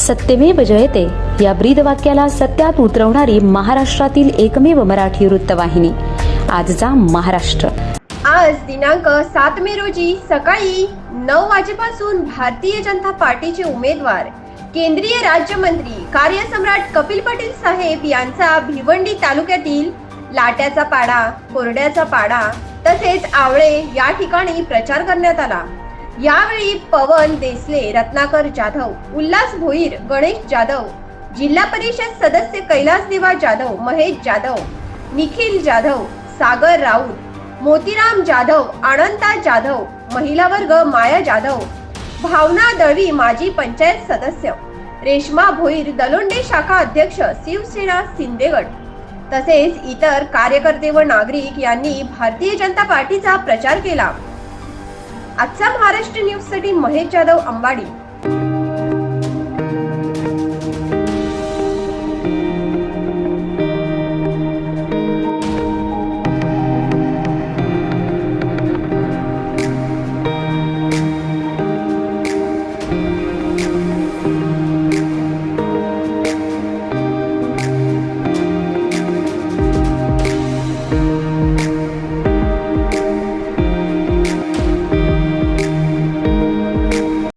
सत्यमेव जयते. या ब्रीद वाक्याला सत्यात उतरवणारी महाराष्ट्रातील एकमेव मराठी वृत्तवाहिनी. आजचा महाराष्ट्र. आज दिनांक सात मे रोजी सकाळी नऊ वाजेपासून भारतीय जनता पार्टीचे उमेदवार केंद्रीय राज्यमंत्री कार्यसम्राट कपिल पाटील साहेब यांचा भिवंडी तालुक्यातील लाट्याचा पाडा कोरड्याचा पाडा तसेच आवळे या ठिकाणी प्रचार करण्यात आला. यावेळी पवन देसले रत्नाकर जाधव उल्हास भोईर गणेश जाधव जिल्हा परिषद सदस्य कैलास देवा जाधव महेश जाधव निखिल जाधव सागर राऊत मोतीराम जाधव आनंदा जाधव महिला वर्ग माया जाधव भावना दळवी माजी पंचायत सदस्य रेश्मा भोईर दलोंडे शाखा अध्यक्ष शिवसेना सिंदेगड तसेच इतर कार्यकर्ते व नागरिक यांनी भारतीय जनता पार्टीचा प्रचार केला. आजचा महाराष्ट्र न्यूजसाठी महेश जाधव अंबाडी.